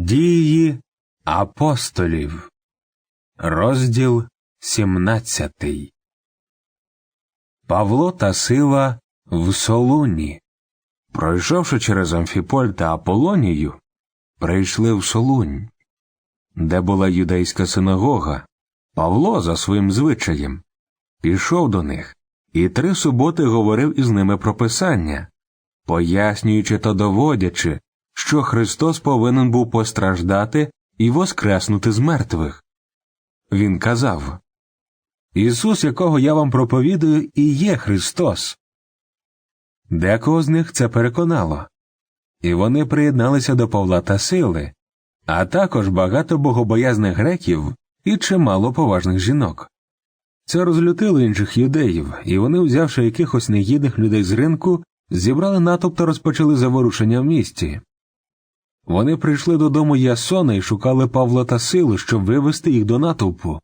Дії апостолів, розділ 17 Павло та Сила в Солуні. Пройшовши через Амфіполь та Аполонію, прийшли в Солунь, де була юдейська синагога. Павло, за своїм звичаєм, пішов до них і три суботи говорив із ними про Писання, пояснюючи та доводячи, що Христос повинен був постраждати і воскреснути з мертвих. Він казав Ісус, якого я вам проповідую, і є Христос. Декого з них це переконало, і вони приєдналися до Павла та сили, а також багато богобоязних греків і чимало поважних жінок. Це розлютило інших юдеїв, і вони, взявши якихось негідних людей з ринку, зібрали натовп та розпочали заворушення в місті. Вони прийшли додому Ясона і шукали Павла та силу, щоб вивести їх до натовпу.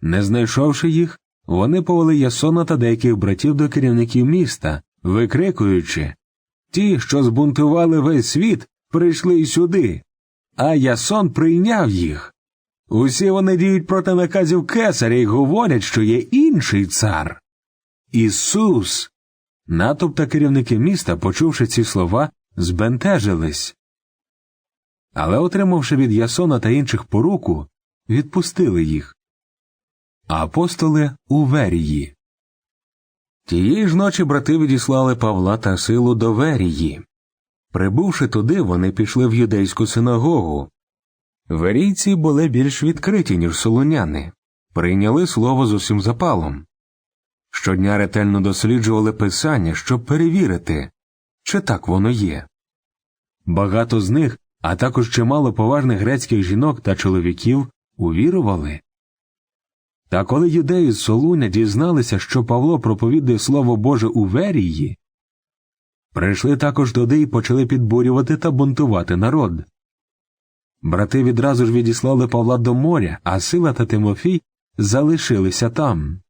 Не знайшовши їх, вони повели Ясона та деяких братів до керівників міста, викрикуючи Ті, що збунтували весь світ, прийшли й сюди, а Ясон прийняв їх. Усі вони діють проти наказів кесаря і говорять, що є інший цар. Ісус. Натовп та керівники міста, почувши ці слова, збентежились. Але, отримавши від Ясона та інших поруку, відпустили їх. Апостоли у Верії. Тієї ж ночі брати відіслали Павла та силу до Верії. Прибувши туди, вони пішли в юдейську синагогу. Верійці були більш відкриті, ніж солоняни, прийняли слово з усім запалом. Щодня ретельно досліджували писання, щоб перевірити, чи так воно є. Багато з них, а також чимало поважних грецьких жінок та чоловіків, увірували. Та коли юдеї з Солуня дізналися, що Павло проповідує Слово Боже у Верії, прийшли також туди і почали підбурювати та бунтувати народ. Брати відразу ж відіслали Павла до моря, а Сила та Тимофій залишилися там.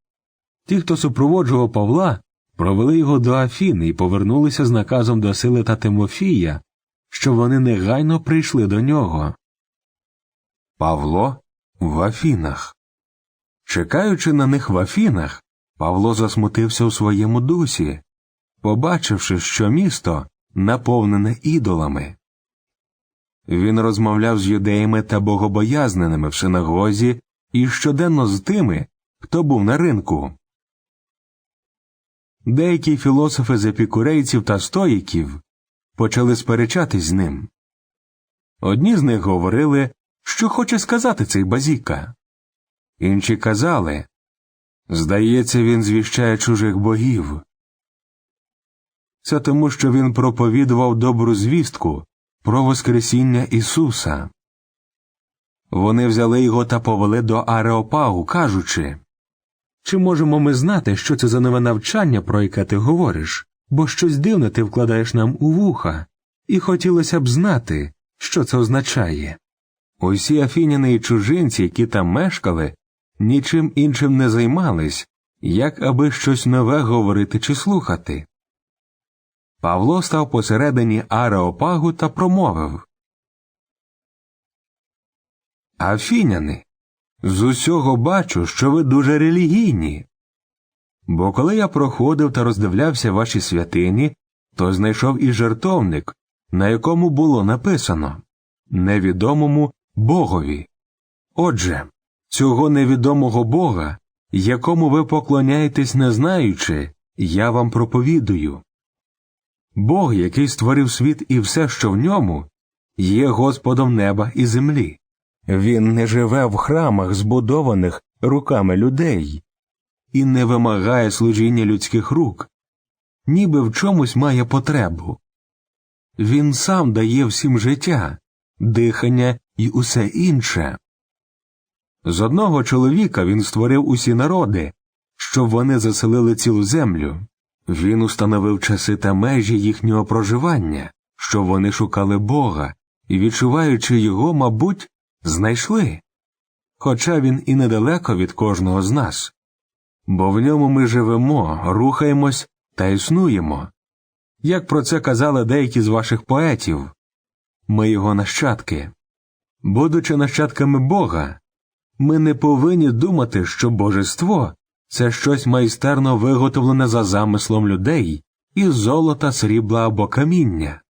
Ті, хто супроводжував Павла, провели його до Афіни і повернулися з наказом до Сили та Тимофія, що вони негайно прийшли до нього. Павло в Афінах. Чекаючи на них в Афінах, Павло засмутився у своєму дусі, побачивши, що місто наповнене ідолами. Він розмовляв з юдеями та богобоязненими в синагозі і щоденно з тими, хто був на ринку. Деякі філософи з епікурейців та стоїків почали сперечатись з ним. Одні з них говорили, що хоче сказати цей базіка. Інші казали Здається, він звіщає чужих богів. Це тому, що він проповідував добру звістку про Воскресіння Ісуса. Вони взяли його та повели до Ареопагу, кажучи Чи можемо ми знати, що це за нове навчання, про яке ти говориш, бо щось дивне ти вкладаєш нам у вуха, і хотілося б знати, що це означає. Усі афіняни і чужинці, які там мешкали, нічим іншим не займались, як аби щось нове говорити чи слухати. Павло став посередині Ареопагу та промовив Афіняни, з усього бачу, що ви дуже релігійні. Бо коли я проходив та роздивлявся ваші святині, то знайшов і жертовник, на якому було написано невідомому Богові. Отже, цього невідомого Бога, якому ви поклоняєтесь не знаючи, я вам проповідую. Бог, який створив світ і все, що в ньому, є Господом неба і землі. Він не живе в храмах, збудованих руками людей, і не вимагає служіння людських рук, ніби в чомусь має потребу. Він сам дає всім життя, дихання і усе інше. З одного чоловіка він створив усі народи, щоб вони заселили цілу землю. Він установив часи та межі їхнього проживання, щоб вони шукали Бога і, відчуваючи його, мабуть, знайшли. Хоча він і недалеко від кожного з нас, бо в ньому ми живемо, рухаємось та існуємо. Як про це казали деякі з ваших поетів ми його нащадки. Будучи нащадками Бога, ми не повинні думати, що божество це щось майстерно виготовлене за замислом людей із золота, срібла або каміння.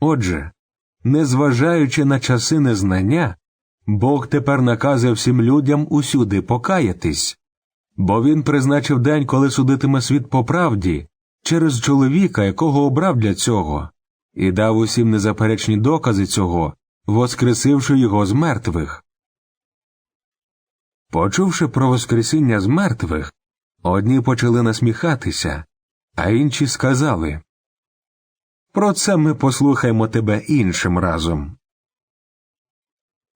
Отже, незважаючи на часи незнання, Бог тепер наказує всім людям усюди покаятись, бо він призначив день, коли судитиме світ по правді, через чоловіка, якого обрав для цього, і дав усім незаперечні докази цього, воскресивши його з мертвих. Почувши про Воскресіння з мертвих, одні почали насміхатися, а інші сказали Про це ми послухаємо тебе іншим разом.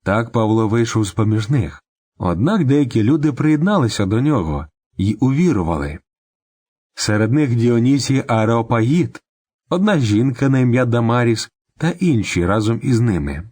Так Павло вийшов з поміж них, однак деякі люди приєдналися до нього й увірували. Серед них Діонісій Ареопаїд, одна жінка на ім'я Дамаріс та інші разом із ними.